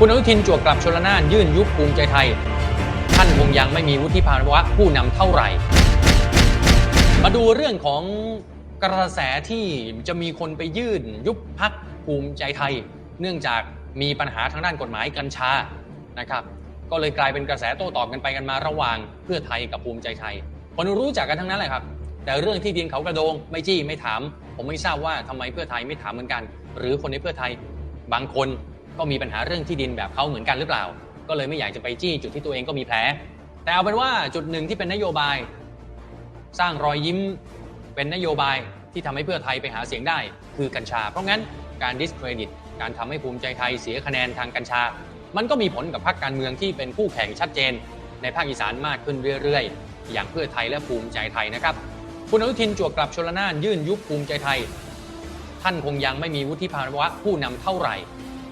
คุณอนุทินจวกกลับชลนานยื่นยุบภูมิใจไทย ท่านคงยังไม่มีวุฒิภาวะผู้นำเท่าไหร่ มาดูเรื่องของกระแสที่จะมีคนไปยื่นยุบพักภูมิใจไทย เนื่องจากมีปัญหาทางด้านกฎหมายกัญชานะครับ ก็เลยกลายเป็นกระแสโต้ตอบกันไปกันมาระหว่างเพื่อไทยกับภูมิใจไทยคนรู้จักกันทั้งนั้นแหละครับ แต่เรื่องที่ดินเขากระโดงไม่จี้ไม่ถาม ผมไม่ทราบว่าทำไมเพื่อไทยไม่ถามเหมือนกัน หรือคนในเพื่อไทยบางคน ก็มีปัญหาเรื่องที่ดินแบบเขาเหมือนกันหรือเปล่า ก็เลยไม่อยากจะไปจี้จุดที่ตัวเองก็มีแผล แต่เอาเป็นว่าจุดหนึ่งที่เป็นนโยบาย สร้างรอยยิ้มเป็นนโยบายที่ทำให้เพื่อไทยไปหาเสียงได้ คือกัญชา เพราะงั้นการดิสเครดิต การทำให้ภูมิใจไทยเสียคะแนนทางกัญชา มันก็มีผลกับพรรคการเมืองที่เป็นคู่แข่งชัดเจน ในภาคอีสานมากขึ้นเรื่อยๆ อย่างเพื่อไทยและภูมิใจไทยนะครับ คุณอนุทินจวกกลับชลนานยื่นยุบภูมิใจไทย ท่านคงยังไม่มีวุฒิภาวะผู้นำเท่าไหร่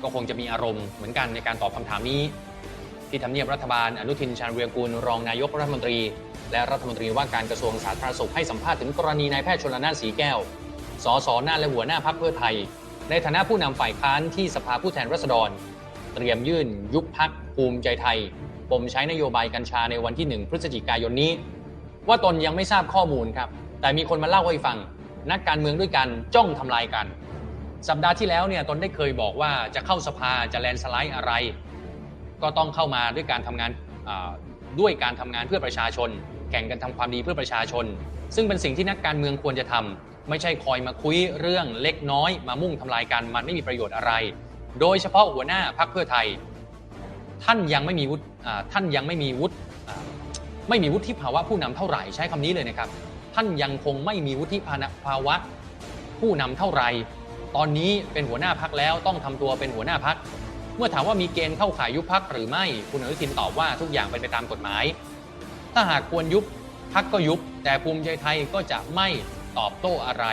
ก็คงจะมีอารมณ์เหมือนกันในการตอบคำถามนี้ ที่ทำเนียบรัฐบาลอนุทินชาญวีรกูลรองนายกรัฐมนตรี และรัฐมนตรีว่าการกระทรวงสาธารณสุขให้สัมภาษณ์ถึงกรณีนายแพทย์ชนละนานสีแก้ว สสหน้าและหัวหน้าพักเพื่อไทย ในฐานะผู้นำฝ่ายค้านที่สภาผู้แทนราษฎร เตรียมยื่น ยุบพักภูมิใจไทยปมใช้นโยบายกัญชาในวันที่ 1 พฤศจิกายนนี้ ว่าตนยังไม่ทราบข้อมูลครับ แต่มีคนมาเล่าให้ฟัง นักการเมืองด้วยกันจ้องทำลายกัน สัปดาห์ที่แล้วเนี่ยตนได้เคยบอกว่าจะเข้าสภาจะแลนสไลด์อะไร ก็ต้องเข้ามาด้วยการทำงานด้วยการทำงานเพื่อประชาชน แข่งกันทำความดีเพื่อประชาชน ซึ่งเป็นสิ่งที่นักการเมืองควรจะทำไม่ใช่คอยมาคุยเรื่องเล็กน้อย มามุ่งทำลายกันมันไม่มีประโยชน์อะไร โดยเฉพาะหัวหน้าพรรคเพื่อไทย ท่านยังไม่มีวุฒิท่านยังไม่มีวุฒิไม่มีวุฒิภาวะผู้นำเท่าไหร่ใช้คำนี้เลยนะครับ ท่านยังคงไม่มีวุฒิภาวะผู้นำเท่าไหร่ ตอนนี้เป็นหัวหน้าพักแล้วต้องทำตัวเป็นหัวหน้าพัก เมื่อถามว่ามีเกณฑ์เข้าข่ายยุบพักหรือไม่ คุณอนุทินตอบว่าทุกอย่างเป็นไปตามกฎหมาย ถ้าหากควรยุบพักก็ยุบ แต่ภูมิใจไทยก็จะไม่ตอบโต้อะไร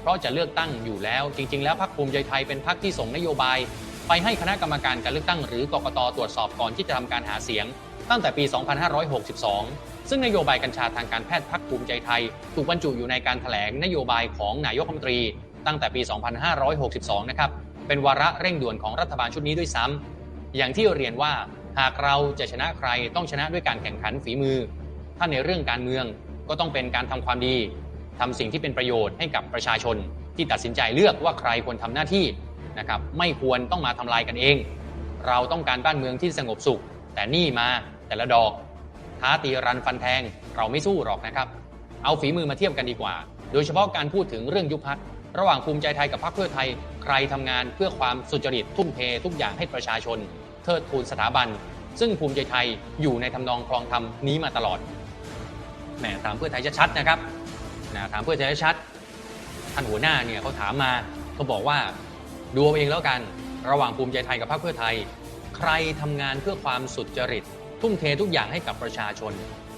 เพราะจะเลือกตั้งอยู่แล้ว จริง ๆ แล้วพักภูมิใจไทยเป็นพักที่ส่งนโยบาย ไปให้คณะกรรมการการเลือกตั้ง หรือกกตตรวจสอบก่อนที่จะทำการหาเสียง ตั้งแต่ปี 2562 ซึ่งนโยบายกัญชาทางการแพทย์พักภูมิใจไทย ถูกบรรจุอยู่ในการแถลงนโยบายของนายกรัฐมนตรี ตั้งแต่ปี 2562 นะครับ เป็นวาระเร่งด่วนของรัฐบาลชุดนี้ด้วยซ้ำอย่างที่เรียนว่าหากเราจะชนะใครต้องชนะด้วยการแข่งขันฝีมือ ถ้าในเรื่องการเมืองก็ต้องเป็นการทำความดีทำสิ่งที่เป็นประโยชน์ให้กับประชาชน ที่ตัดสินใจเลือกว่าใครควรทำหน้าที่นะครับไม่ควรต้องมาทำลายกันเอง เราต้องการบ้านเมืองที่สงบสุข แต่นี่มาแต่ละดอกท้าตีรันฟันแทงเราไม่สู้หรอกนะครับ เอาฝีมือมาเทียบกันดีกว่า โดยเฉพาะการพูดถึงเรื่องยุบพัก ระหว่างภูมิใจไทยกับพรรคเพื่อไทย ใครทำงานเพื่อความสุจริตทุ่มเททุกอย่างให้ประชาชน เทิดทูนสถาบัน ซึ่งภูมิใจไทยอยู่ในทำนองคลองธรรมนี้มาตลอดแหมถามเพื่อไทยชัดๆนะครับนะถามเพื่อไทยชัดท่านหัวหน้าเนี่ยเขาถามมาเขาบอกว่าดูเอาเองแล้วกันระหว่างภูมิใจไทยกับพรรคเพื่อไทย ใครทำงานเพื่อความสุจริต ทุ่มเททุกอย่างให้กับประชาชน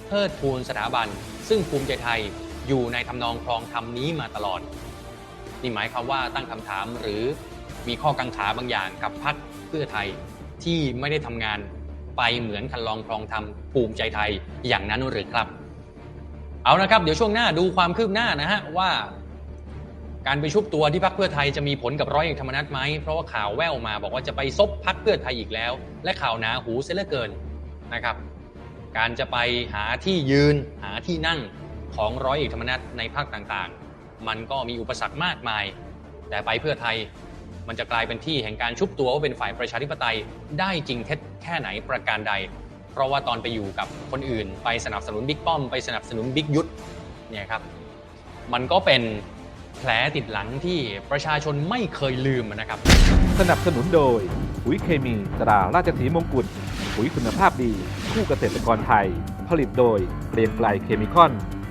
เทิดทูนสถาบัน ซึ่งภูมิใจไทยอยู่ในทำนองคลองธรรมนี้มาตลอด นี่หมายความว่าตั้งคำถามหรือมีข้อกังขาบางอย่างกับพรรคเพื่อไทยที่ไม่ได้ทำงานไปเหมือนคันลองคลองธรรมภูมิใจไทยอย่างนั้นหรือครับ เอานะครับ เดี๋ยวช่วงหน้าดูความคืบหน้านะฮะว่า การไปชุบตัวที่พรรคเพื่อไทยจะมีผลกับร้อยเอกธรรมนัฐไหมเพราะว่าข่าวแว่วมาบอกว่าจะไปซบพรรคเพื่อไทยอีกแล้ว และข่าวหนาหูเสียเหลือเกินนะครับ การจะไปหาที่ยืนหาที่นั่งของร้อยเอกธรรมนัฐในภาคต่างๆ มันก็มีอุปสรรคมากมาย แต่ไปเพื่อไทยมันจะกลายเป็นที่แห่งการชุบตัวว่าเป็นฝ่ายประชาธิปไตยได้จริงเท็จแค่ไหนประการใด เพราะว่าตอนไปอยู่กับคนอื่น ไปสนับสนุนบิ๊กป้อมไปสนับสนุนบิ๊กยุทธเนี่ยครับมันก็เป็นแผลติดหลังที่ประชาชนไม่เคยลืมนะครับ สนับสนุนโดยปุ๋ยเคมีตราราชสีมงกุฎปุ๋ยคุณภาพดี คู่เกษตรกรไทย ผลิตโดยเกรียงไกลเคมีคอน